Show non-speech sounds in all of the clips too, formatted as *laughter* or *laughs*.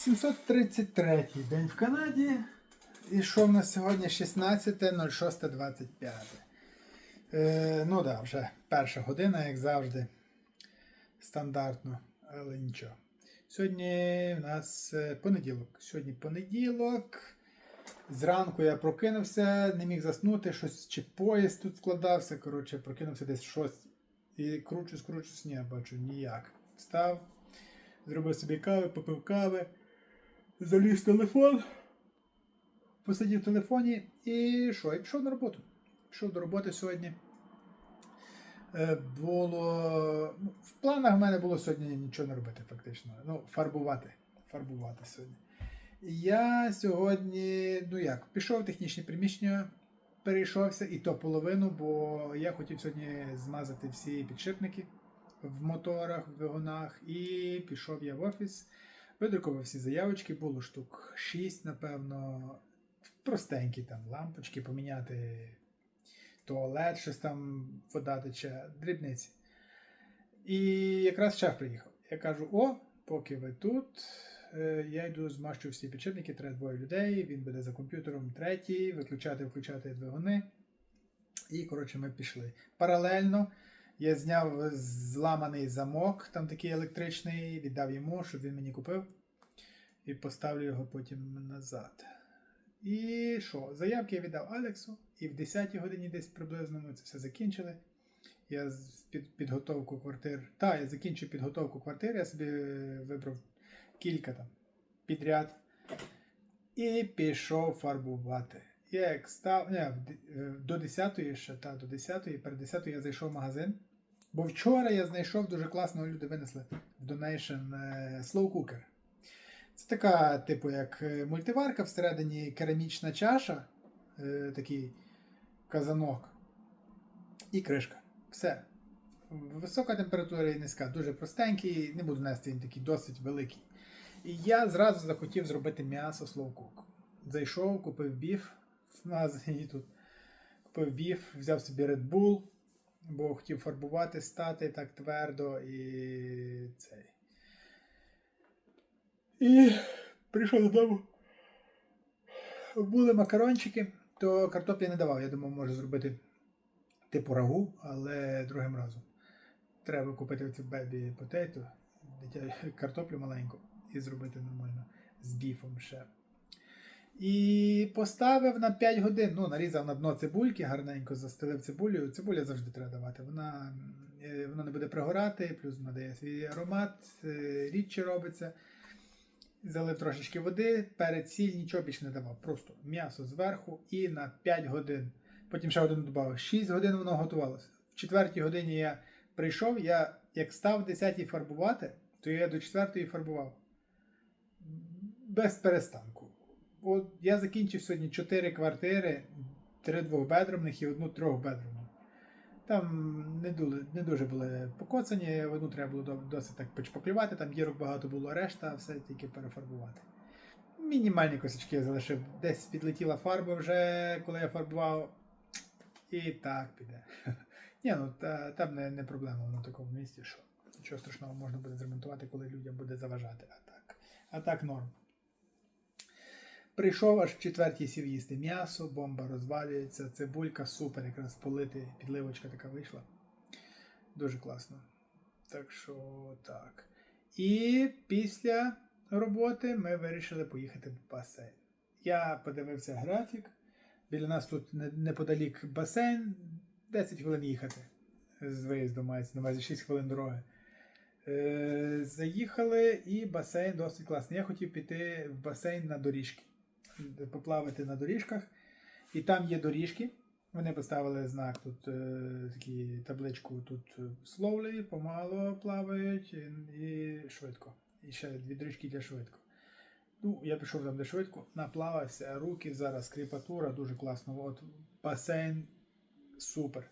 733 день в Канаді. І що в нас сьогодні 16.06.25. Е, ну да, вже перша година, як завжди. Стандартно, але нічого. Сьогодні в нас е, понеділок. Сьогодні понеділок. Зранку я прокинувся, не міг заснути, щось чи поїзд тут складався. Коротше, прокинувся десь щось. І кручусь, кручусь, ні, бачу, ніяк. Встав, зробив собі кави, попив кави, заліз телефон, посидів в телефоні і що? І пішов на роботу. Пішов до роботи сьогодні. Е, Було. ну, В планах в мене було сьогодні нічого не робити, фактично. Ну, фарбувати. Фарбувати сьогодні. Я сьогодні, ну як, пішов в технічне приміщення, перейшовся, і то половину, бо я хотів сьогодні змазати всі підшипники в моторах, в двигунах, і пішов я в офіс, видрукував всі заявочки, було штук 6, напевно, простенькі там лампочки, поміняти туалет, щось там вода тече, дрібниці. І якраз шеф приїхав. Я кажу: о, поки ви тут, е, я йду змащу всі підшипники, треба двоє людей, він буде за комп'ютером третій, виключати, включати двигуни. І, коротше, ми пішли. Паралельно я зняв зламаний замок, там такий електричний, віддав йому, щоб він мені купив. І поставлю його потім назад. І що? Заявки я віддав Алексу, і в 10-й годині десь приблизно ми це все закінчили. Я під підготовку квартир. Та, я закінчив підготовку квартир, я собі вибрав кілька там підряд. І пішов фарбувати. Я як став. Не, до 10 ще, та, до 10 перед 10 я зайшов в магазин. Бо вчора я знайшов дуже класного люди винесли в Donation е, Slow Cooker. Це така, типу, як е, мультиварка всередині керамічна чаша, е, такий казанок і кришка. Все. Висока температура і низька, дуже простенький, не буду нести він такий досить великий. І я зразу захотів зробити м'ясо слоукук. Зайшов, купив біф в магазині тут. Купив біф, взяв собі Red Bull, бо хотів фарбувати, стати так твердо і цей. І прийшов додому. Були макарончики, то картоплі не давав. Я думав, може зробити типу рагу, але другим разом. Треба купити оцю бебі потейто, дитя картоплю маленьку і зробити нормально з біфом ще. І поставив на 5 годин, ну, нарізав на дно цибульки, гарненько застелив цибулю. Цибуля завжди треба давати. Вона, е, вона не буде пригорати, плюс надає свій аромат, е, рідче робиться. Залив трошечки води, перед сіль нічого більше не давав. Просто м'ясо зверху і на 5 годин. Потім ще один додав. 6 годин воно готувалося. В четвертій годині я прийшов, я як став в 10 фарбувати, то я до 4 фарбував. Без перестанку. От я закінчив сьогодні 4 квартири, 3 двохбедромних і одну трьохбедромну. Там не дуже, не дуже були покоцані, одну треба було досить так почпоклювати, там дірок багато було, решта все тільки перефарбувати. Мінімальні косячки я залишив. Десь підлетіла фарба вже, коли я фарбував. І так піде. *laughs* Ні, ну та, там не, не проблема на такому місці, що нічого страшного можна буде зремонтувати, коли людям буде заважати. А так, а так норм. Прийшов аж в четвертій сів їсти м'ясо, бомба розвалюється, цибулька супер, якраз полити, підливочка така вийшла. Дуже класно. Так що так. І після роботи ми вирішили поїхати в басейн. Я подивився графік. Біля нас тут неподалік басейн, 10 хвилин їхати. З виїзду мається на увазі 6 хвилин дороги. Е, заїхали, і басейн досить класний. Я хотів піти в басейн на доріжки, поплавати на доріжках. І там є доріжки. Вони поставили знак тут, е, такі табличку тут е, slowly, помало плавають і швидко. І ще дві доріжки для швидко. Ну, я пішов там де швидко, наплавався, руки зараз, кріпатура, дуже класно. От басейн супер.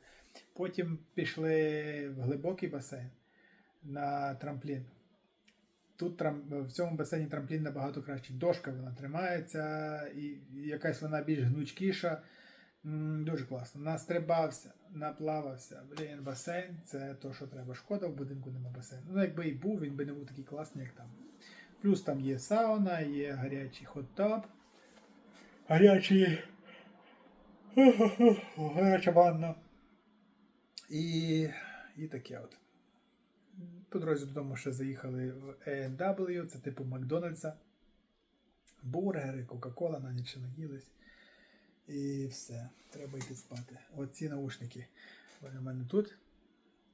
Потім пішли в глибокий басейн на трамплін. Тут в цьому басейні трамплін набагато краще. Дошка вона тримається, і якась вона більш гнучкіша. Дуже класно. Настрибався, наплавався. Блін, басейн це то, що треба. Шкода, в будинку нема басейну. Ну, якби і був, він би не був такий класний, як там. Плюс там є сауна, є гарячий хот-тап, гарячий. гаряча ванна. І, і таке от. По дорозі додому ще заїхали в A&W, це типу Макдональдса. Бургери, Кока-Кола, на ніч наїлись. І все, треба йти спати. Оці наушники. Вони в мене тут.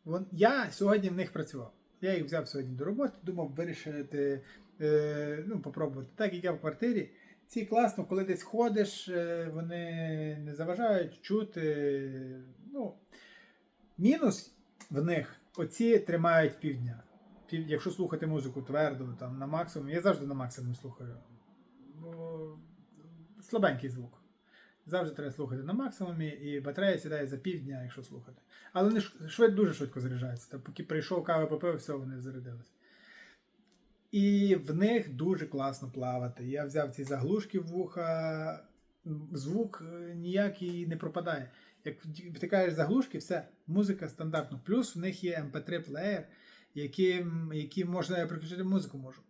Вон, я сьогодні в них працював. Я їх взяв сьогодні до роботи, думав вирішити, е, ну, попробувати. Так як я в квартирі. Ці класно, коли десь ходиш, е, вони не заважають чути. Ну, мінус в них оці тримають півдня. Пів, якщо слухати музику твердо, там на максимум, я завжди на максимум слухаю. Бо слабенький звук. Завжди треба слухати на максимумі, і батарея сідає за півдня, якщо слухати. Але вони швид, дуже швидко заряджаються. Та поки прийшов каву попив, все, вони зарядились. І в них дуже класно плавати. Я взяв ці заглушки в вуха, звук е, ніякий не пропадає. Як втикаєш заглушки, все, музика стандартно. Плюс в них є MP3 плеєр, яким, які можна переключити музику можу.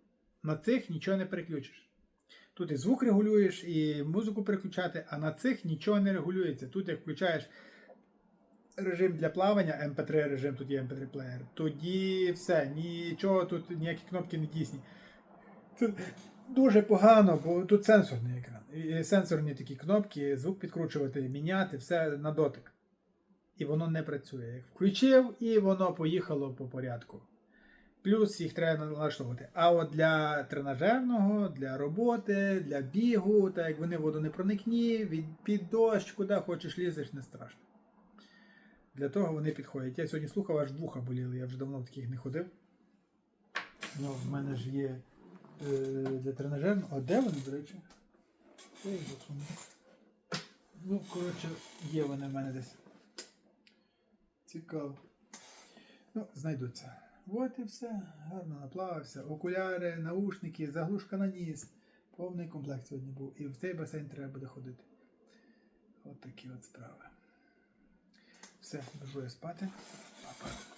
На цих нічого не переключиш. Тут і звук регулюєш, і музику переключати, а на цих нічого не регулюється. Тут як включаєш режим для плавання, MP3 режим, тут є MP3 плеєр, тоді все, нічого тут, ніякі кнопки не дійсні. Дуже погано, бо тут сенсорний екран. І сенсорні такі кнопки, звук підкручувати, міняти, все на дотик. І воно не працює. Включив, і воно поїхало по порядку. Плюс їх треба налаштовувати. А от для тренажерного, для роботи, для бігу, так як вони водонепроникні, від під дощ, куди хочеш лізеш, не страшно. Для того вони підходять. Я сьогодні слухав, аж вуха боліли, я вже давно в таких не ходив. Ну, в мене ж є для тренажерного. А де вони, до речі? Ну, коротше, є вони в мене десь. Цікаво. Ну, знайдуться. От і все. Гарно наплавався. Окуляри, наушники, заглушка на ніс. Повний комплект сьогодні був. І в цей басейн треба буде ходити. От такі от справи. Все, біжу спати. Папа.